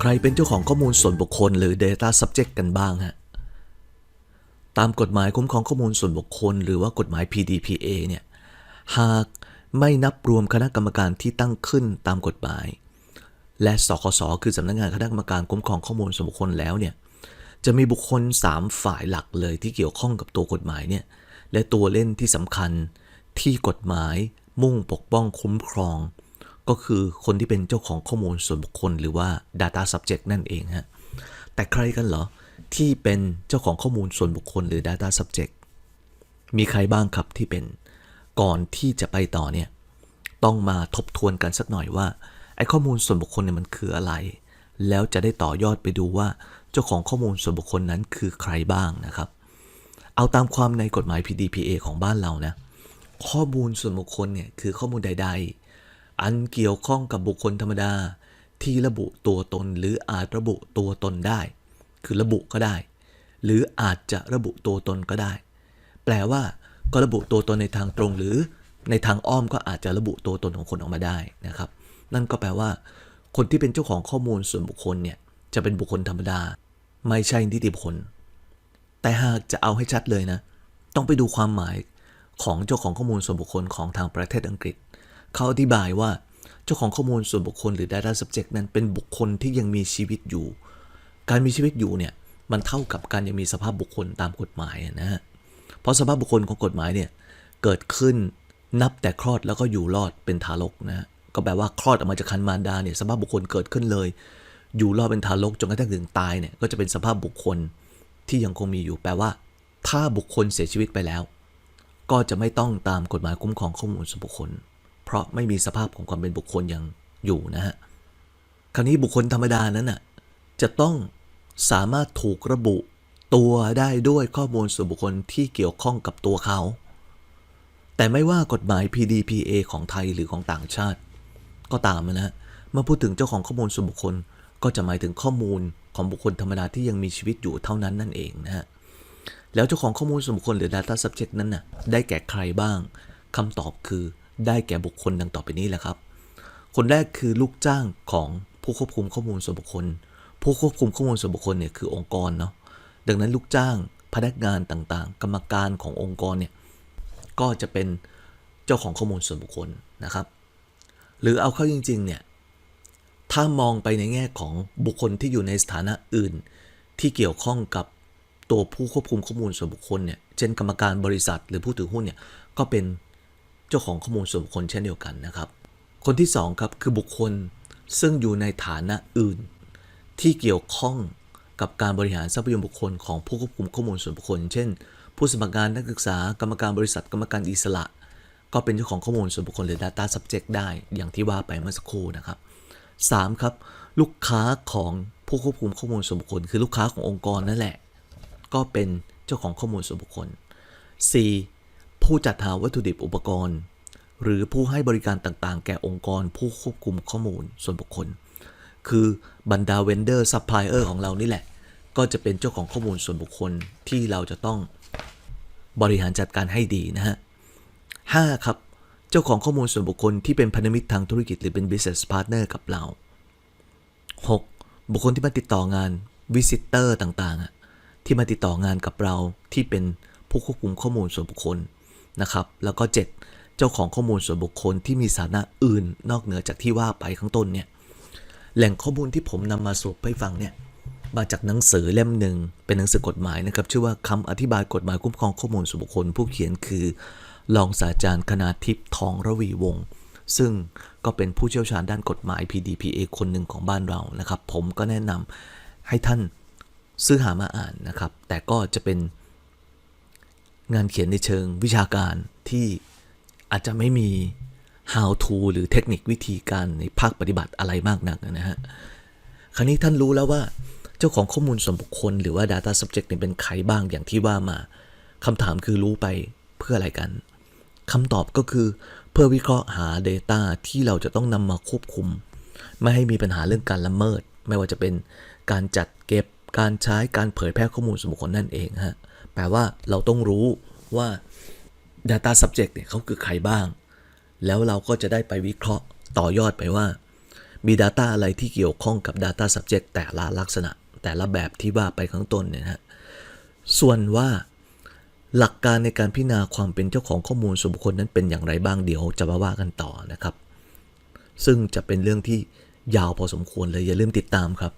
ใครเป็นเจ้าของข้อมูลส่วนบุคคลหรือ Data Subject กันบ้างฮะ ตามกฎหมายคุ้มครองข้อมูลส่วนบุคคล หรือว่ากฎหมาย PDPA เนี่ย หากไม่นับรวมคณะกรรมการที่ตั้งขึ้นตามกฎหมาย และสคส คือสำนักงานคณะกรรมการคุ้มครองข้อมูลส่วนบุคคลแล้วเนี่ย จะมีบุคคล 3 ฝ่ายหลักเลยที่เกี่ยวข้องกับตัวกฎหมายเนี่ย และตัวเล่นที่สำคัญที่กฎหมายมุ่งปกป้องคุ้มครอง ก็คือคนที่เป็นเจ้าของข้อมูลส่วนบุคคลหรือว่า Data Subject นั่นเองฮะ แต่ใครกันเหรอ ที่เป็นเจ้าของข้อมูลส่วนบุคคลหรือ Data Subject มีใครบ้างครับที่เป็นก่อนที่จะไปต่อเนี่ยต้องมาทบทวนกันสักหน่อยว่าไอ้ข้อมูลส่วนบุคคลเนี่ยมันคืออะไร แล้วจะได้ต่อยอดไปดูว่าเจ้าของข้อมูลส่วนบุคคลนั้นคือใครบ้างนะครับ เอาตามความในกฎหมาย PDPA ของบ้านเรานะข้อมูลส่วนบุคคลเนี่ยคือข้อมูลใด ๆ อันเกี่ยวข้องกับบุคคลธรรมดา ที่ระบุตัวตนหรืออาจระบุตัวตนได้ คือระบุก็ได้ หรืออาจจะระบุตัวตนก็ได้ แปลว่า ก็ระบุตัวตนในทางตรงหรือในทางอ้อมก็อาจจะระบุตัวตนของคนออกมาได้นะครับ นั่นก็แปลว่า คนที่เป็นเจ้าของข้อมูลส่วนบุคคลเนี่ยจะเป็นบุคคลธรรมดา ไม่ใช่นิติบุคคล แต่หากจะเอาให้ชัดเลยนะ ต้องไปดูความหมายของเจ้าของข้อมูลส่วนบุคคลของทางประเทศอังกฤษ เขาอธิบายว่าเจ้าของข้อมูลส่วนบุคคลหรือ Data Subject นั้นเป็นบุคคลที่ยังมีชีวิตอยู่ การมีชีวิตอยู่เนี่ยมันเท่ากับการยังมีสภาพบุคคลตามกฎหมายนะฮะ เพราะสภาพบุคคลของกฎหมายเนี่ยเกิดขึ้นนับแต่คลอดแล้วก็อยู่รอดเป็นทารกนะฮะ ก็แปลว่าคลอดออกมาจากคันมารดาเนี่ยสภาพบุคคลเกิดขึ้นเลย อยู่รอดเป็นทารกจนกระทั่งถึงตายเนี่ยก็จะเป็นสภาพบุคคลที่ยังคงมีอยู่ แปลว่า ถ้าบุคคลเสียชีวิตไปแล้ว ก็จะไม่ต้องตามกฎหมายคุ้มครองข้อมูลส่วนบุคคล เพราะไม่มีสภาพของความเป็นบุคคลยังอยู่นะฮะคราวนี้บุคคลธรรมดานั้นน่ะจะต้องสามารถถูกระบุตัวได้ด้วยข้อมูลส่วนบุคคลที่เกี่ยวข้องกับตัวเขา แต่ไม่ว่ากฎหมาย PDPA ของไทยหรือของต่างชาติ ก็ตามนะฮะเมื่อพูดถึงเจ้าของข้อมูลส่วนบุคคล ก็จะหมายถึงข้อมูลของบุคคลธรรมดาที่ยังมีชีวิตอยู่เท่านั้นนั่นเองนะฮะแล้วเจ้าของข้อมูลส่วนบุคคลหรือ Data Subject นั้นน่ะได้แก่ใครบ้างคำตอบคือ ได้แก่บุคคลดังต่อไปนี้แหละครับ คนแรกคือลูกจ้างของผู้ควบคุมข้อมูลส่วนบุคคล ผู้ควบคุมข้อมูลส่วนบุคคลเนี่ยคือองค์กรเนาะ ดังนั้นลูกจ้างพนักงานต่างๆ กรรมการขององค์กรเนี่ยก็จะเป็นเจ้าของข้อมูลส่วนบุคคลนะครับ หรือเอาเข้าจริงๆเนี่ยถ้ามองไปในแง่ของบุคคลที่อยู่ในสถานะอื่น ที่เกี่ยวข้องกับตัวผู้ควบคุมข้อมูลส่วนบุคคลเนี่ย เช่นกรรมการบริษัทหรือผู้ถือหุ้นเนี่ย ก็เป็น เจ้าของข้อมูลส่วนบุคคลเช่นเดียวกันนะครับ คนที่สองครับคือบุคคลซึ่งอยู่ในฐานะอื่น ที่เกี่ยวข้องกับการบริหารทรัพยากรบุคคลของผู้ควบคุมข้อมูลส่วนบุคคล เช่น ผู้สมัครงานนักศึกษากรรมการบริษัทกรรมการอิสระ ก็เป็นเจ้าของข้อมูลส่วนบุคคลหรือ Data Subject ได้อย่างที่ว่าไปเมื่อสักครู่นะครับ 3. ครับลูกค้าของผู้ควบคุมข้อมูลส่วนบุคคล คือลูกค้าขององค์กรนั่นแหละ ก็เป็นเจ้าของข้อมูลส่วนบุคคล 4. ผู้จัดหาวัตถุดิบอุปกรณ์ หรือผู้ให้บริการต่างๆ แก่องค์กรผู้ควบคุมข้อมูลส่วนบุคคล คือบรรดาเวนเดอร์ซัพพลายเออร์ของเรานี่แหละ ก็จะเป็นเจ้าของข้อมูลส่วนบุคคลที่เราจะต้องบริหารจัดการให้ดีนะฮะ 5. ครับ เจ้าของข้อมูลส่วนบุคคลที่เป็นพันธมิตรทางธุรกิจหรือเป็น business partner กับเรา 6. บุคคลที่มาติดต่องาน visitor ต่างๆ ที่มาติดต่องานกับเราที่เป็นผู้ควบคุมข้อมูลส่วนบุคคล นะครับ แล้วก็ 7. เจ้าของข้อมูลส่วนบุคคลที่มีสถานะอื่นนอกเหนือจากที่ว่าไปข้างต้นเนี่ย แหล่งข้อมูลที่ผมนำมาสรุปให้ฟังเนี่ย มาจากหนังสือเล่มหนึ่งเป็นหนังสือกฎหมายนะครับ ชื่อว่าคำอธิบายกฎหมายคุ้มครองข้อมูลส่วนบุคคล ผู้เขียนคือรองศาสตราจารย์คณาทิพย์ทองระวีวงศ์ซึ่งก็เป็นผู้เชี่ยวชาญด้านกฎหมาย PDPA คนหนึ่งของบ้านเรานะครับ ผมก็แนะนำให้ท่านซื้อหามาอ่านนะครับ แต่ก็จะเป็น งานเขียนในเชิงวิชาการที่อาจจะไม่มี how to หรือเทคนิควิธีการในภาคปฏิบัติอะไรมากนักนะฮะ คราวนี้ท่านรู้แล้วว่าเจ้าของข้อมูลส่วนบุคคล หรือว่า Data Subject เนี่ยเป็นใครบ้างอย่างที่ว่ามาคำถามคือรู้ไปเพื่ออะไรกันคำตอบก็คือเพื่อวิเคราะห์หา Data ที่เราจะต้องนำมาควบคุม ไม่ให้มีปัญหาเรื่องการละเมิด ไม่ว่าจะเป็นการจัดเก็บการใช้การเผยแพร่ข้อมูลส่วนบุคคลนั่นเองฮะ แปลว่าเราต้องรู้ว่า Data Subject เนี่ยเขาคือใครบ้าง แล้วเราก็จะได้ไปวิเคราะห์ต่อยอดไปว่า มี Data อะไรที่เกี่ยวข้องกับ Data Subject แต่ละลักษณะ แต่ละแบบที่ว่าไปข้างต้นเนี่ยฮะส่วนว่าหลักการในการพิจารณาความเป็นเจ้าของข้อมูลส่วนบุคคลนั้นเป็นอย่างไรบ้างเดี๋ยวจะมาว่ากันต่อนะครับ ซึ่งจะเป็นเรื่องที่ยาวพอสมควรเลยอย่าลืมติดตามครับ